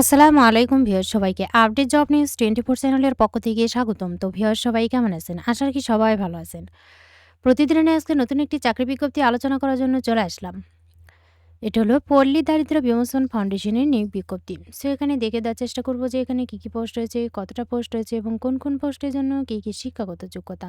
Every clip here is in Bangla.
আসসালামু আলাইকুম ভিউয়ার সবাইকে update job news twenty four চ্যানেলের পক্ষ থেকে স্বাগতম। তো ভিউয়ার সবাই কেমন আছেন? আশা রাখি সবাই ভালো আছেন। প্রতিদিনের আজকে নতুন একটি চাকরি বিজ্ঞপ্তি আলোচনা করার জন্য চলে আসলাম। এটা হলো পল্লী দারিদ্র বিমোচন ফাউন্ডেশনের নিয়োগ বিজ্ঞপ্তি। সো এখানে দেখে দেওয়ার চেষ্টা করব যে এখানে কী কী পোস্ট রয়েছে, কতটা পোস্ট রয়েছে এবং কোন কোন পোস্টের জন্য কী কী শিক্ষাগত যোগ্যতা।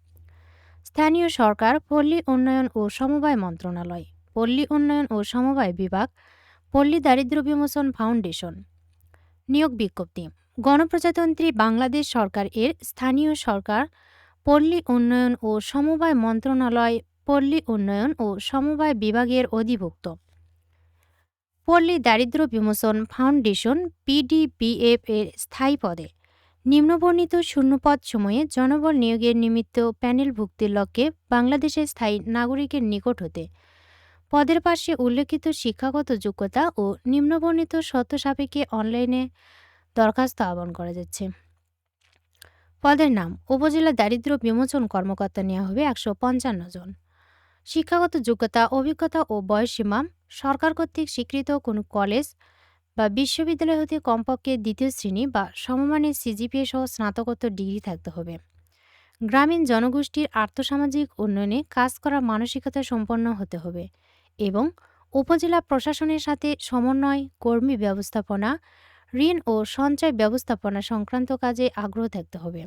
স্থানীয় সরকার, পল্লী উন্নয়ন ও সমবায় মন্ত্রণালয়, পল্লী উন্নয়ন ও সমবায় বিভাগ, পল্লী দারিদ্র বিমোচন ফাউন্ডেশন। নিয়োগ বিজ্ঞপ্তি, গণপ্রজাতন্ত্রী বাংলাদেশ সরকার এর স্থানীয় সরকার, পল্লী উন্নয়ন ও সমবায় মন্ত্রণালয়, পল্লী উন্নয়ন ও সমবায় বিভাগের অধিভুক্ত। পল্লী দারিদ্র বিমোচন ফাউন্ডেশন পিডিপিএফ এর স্থায়ী পদে নিম্নবর্ণিত শূন্যপদ সময়ে জনবল নিয়োগের নিমিত্ত প্যানেলভুক্তির লক্ষ্যে বাংলাদেশের স্থায়ী নাগরিকের নিকট হতে। পদের পাশে উল্লেখিত শিক্ষাগত যোগ্যতা ও নিম্নবর্ণিত শর্ত সাপেক্ষে অনলাইনে দরখাস্ত আহ্বান করা যাচ্ছে। পদের নাম, উপজেলা দারিদ্র বিমোচন কর্মকর্তা নেওয়া হবে একশো পঞ্চান্ন জন। শিক্ষাগত যোগ্যতা, অভিজ্ঞতা ও বয়সসীমা, সরকার কর্তৃক স্বীকৃত কোনো কলেজ বা বিশ্ববিদ্যালয় হতে কমপক্ষে দ্বিতীয় শ্রেণি বা সমমানের সিজিপিএ সহ স্নাতকোত্তর ডিগ্রি থাকতে হবে। গ্রামীণ জনগোষ্ঠীর আর্থসামাজিক উন্নয়নে কাজ করার মানসিকতা সম্পন্ন হতে হবে এবং উপজেলা প্রশাসনের সাথে সমন্বয়, কর্মী ব্যবস্থাপনা, ঋণ ও সঞ্চয় ব্যবস্থাপনা সংক্রান্ত কাজে আগ্রহ থাকতে হবে।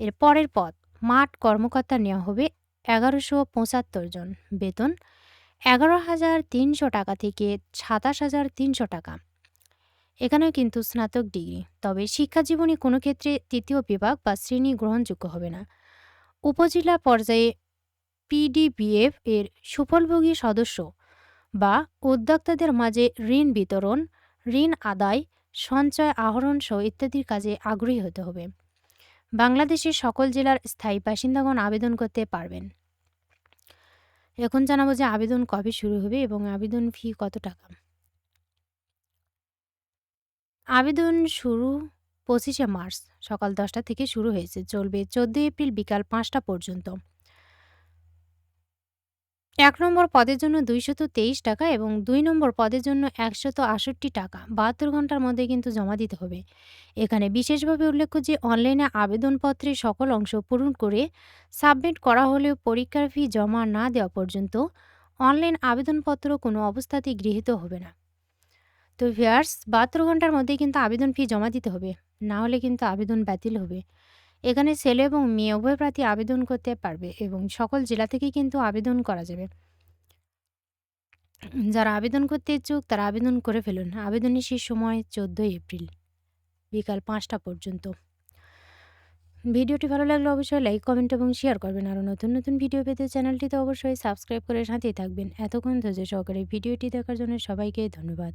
এর পরের পদ, মাঠ কর্মকর্তা নেওয়া হবে এগারোশো পঁচাত্তর জন। বেতন এগারো হাজার তিনশো টাকা থেকে সাতাশ হাজার তিনশো টাকা। এখানেও কিন্তু স্নাতক ডিগ্রি। তবে শিক্ষা জীবনে কোনো ক্ষেত্রে তৃতীয় বিভাগ বা শ্রেণি গ্রহণযোগ্য হবে না। উপজেলা পর্যায়ে পিডিবিএফ এর সুফলভোগী সদস্য বা উদ্যোক্তাদের মাঝে ঋণ বিতরণ, ঋণ আদায়, সঞ্চয় আহরণ সহ ইত্যাদির কাজে আগ্রহী হতে হবে। বাংলাদেশের সকল জেলার স্থায়ী বাসিন্দাগণ আবেদন করতে পারবেন। এখন জানাব যে আবেদন কবে শুরু হবে এবং আবেদন ফি কত টাকা? আবেদন শুরু পঁচিশে মার্চ, সকাল দশটা থেকে শুরু হয়েছে। চলবে চোদ্দোই এপ্রিল বিকাল পাঁচটা পর্যন্ত। এক নম্বর পদের জন্য দুইশত তেইশ টাকা এবং দুই নম্বর পদের জন্য একশত আষট্টি টাকা। বাহাত্তর ঘণ্টার মধ্যে কিন্তু জমা দিতে হবে। এখানে বিশেষভাবে উল্লেখ্য যে, অনলাইনে আবেদনপত্রে সকল অংশ পূরণ করে সাবমিট করা হলেও পরীক্ষার ফি জমা না দেওয়া পর্যন্ত অনলাইন আবেদনপত্র কোনো অবস্থাতেই গৃহীত হবে না। তো ভিয়ার্স, বাহাত্তর ঘণ্টার মধ্যেই কিন্তু আবেদন ফি জমা দিতে হবে। না হলে কিন্তু আবেদন বাতিল হবে। এখানে ছেলে এবং মেয়ে, উভয় প্রার্থী আবেদন করতে পারবে এবং সকল জেলা থেকেই কিন্তু আবেদন করা যাবে। যারা আবেদন করতে ইচ্ছুক, তারা আবেদন করে ফেলুন। আবেদনের শেষ সময় চোদ্দোই এপ্রিল, বিকাল পাঁচটা পর্যন্ত। ভিডিওটি ভালো লাগলে অবশ্যই লাইক, কমেন্ট এবং শেয়ার করবেন। আরও নতুন নতুন ভিডিও পেতে চ্যানেলটিতে অবশ্যই সাবস্ক্রাইব করে সাথেই থাকবেন। এতক্ষণ ধৈর্য সহকারে ভিডিওটি দেখার জন্য সবাইকে ধন্যবাদ।